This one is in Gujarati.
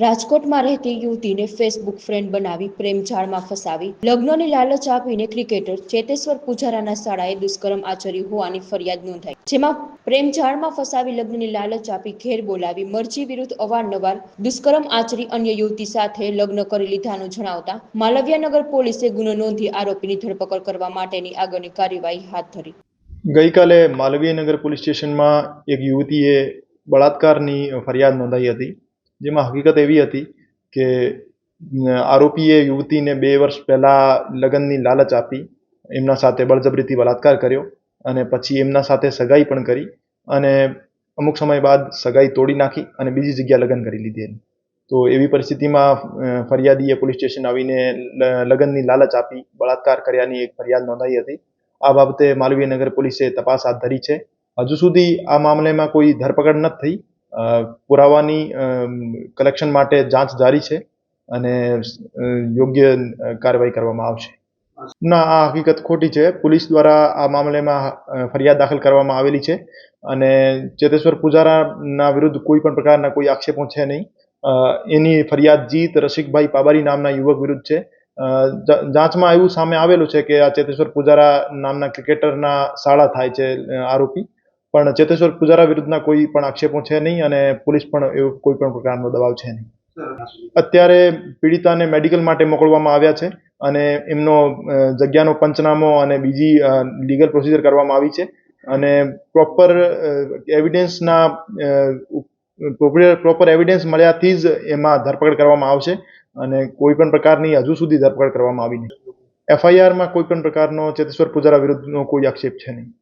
રાજકોટમાં રહેતી યુવતીને ફેસબુક ફ્રેન્ડ બનાવી પ્રેમજાળમાં ફસાવી. લગ્નની લાલચ આપીને ક્રિકેટર ચેતેશ્વર પૂજારાના શાળાએ દુષ્કર્મ આચર્યું હોવાની ફરિયાદ નોંધાઈ. જેમાં પ્રેમજાળમાં ફસાવી લગ્નની લાલચ આપી ઘેર બોલાવી મરજી વિરુદ્ધ અવારનવાર દુષ્કર્મ આચરી અન્ય યુવતી સાથે લગ્ન કરી લીધાનું જણાવતા માલવ્યાનગર પોલીસે ગુનો નોંધી આરોપીની ધરપકડ કરવા માટેની આગળની કાર્યવાહી હાથ ધરી. ગઈકાલે માલવીયનગર પોલીસ સ્ટેશનમાં એક યુવતીએ બળાત્કારની ફરિયાદ નોંધાઈ હતી. જેમાં હકીકત એવી હતી કે આરોપીએ યુવતીને બે વર્ષ પહેલાં લગ્નની લાલચ આપી, એમના સાથે બળજબરીથી બળાત્કાર કર્યો અને પછી એમના સાથે સગાઈ પણ કરી અને અમુક સમય બાદ સગાઈ તોડી નાખી અને બીજી જગ્યા લગ્ન કરી લીધેલ તો એવી પરિસ્થિતિમાં ફરિયાદીએ પોલીસ સ્ટેશન આવીને લગ્નની લાલચ આપી, બળાત્કાર કર્યાની એક ફરિયાદ નોંધાઈ હતી. આ બાબતે માલવીયનગર પોલીસે તપાસ હાથ ધરી છે. હજુ સુધી આ મામલેમાં કોઈ ધરપકડ નથી થઈ. પુરાવાની કલેક્શન માટે જાંચ જારી છે અને યોગ્ય કાર્યવાહી કરવામાં આવશે. ના, આ હકીકત ખોટી છે. પોલીસ દ્વારા આ મામલેમાં ફરિયાદ દાખલ કરવામાં આવેલી છે અને ચેતેશ્વર પૂજારાના વિરુદ્ધ કોઈ પણ પ્રકારના કોઈ આક્ષેપો છે નહીં. એની ફરિયાદ જીત રસિકભાઈ પાબારી નામના યુવક વિરુદ્ધ છે. જાંચમાં એવું સામે આવેલું છે કે આ ચેતેશ્વર પૂજારા નામના ક્રિકેટરના શાળા થાય છે આરોપી. પણ ચેતેશ્વર પુજારા વિરુદ્ધના કોઈ પણ આક્ષેપો છે નહીં અને પોલીસ પણ એવો કોઈ પણ પ્રકારનો દબાવ છે નહીં. અત્યારે પીડિતાને મેડિકલ માટે મોકલવામાં આવ્યા છે અને એમનો જગ્યાનો પંચનામો અને બીજી લીગલ પ્રોસિજર કરવામાં આવી છે અને પ્રોપર એવિડન્સના પ્રોપર એવિડન્સ મળ્યાથી જ એમાં ધરપકડ કરવામાં આવશે અને કોઈ પણ પ્રકારની હજુ સુધી ધરપકડ કરવામાં આવી નથી. એફઆઈઆરમાં કોઈ પણ પ્રકારનો ચેતેશ્વર પુજારા વિરુદ્ધનો કોઈ આક્ષેપ છે નહીં.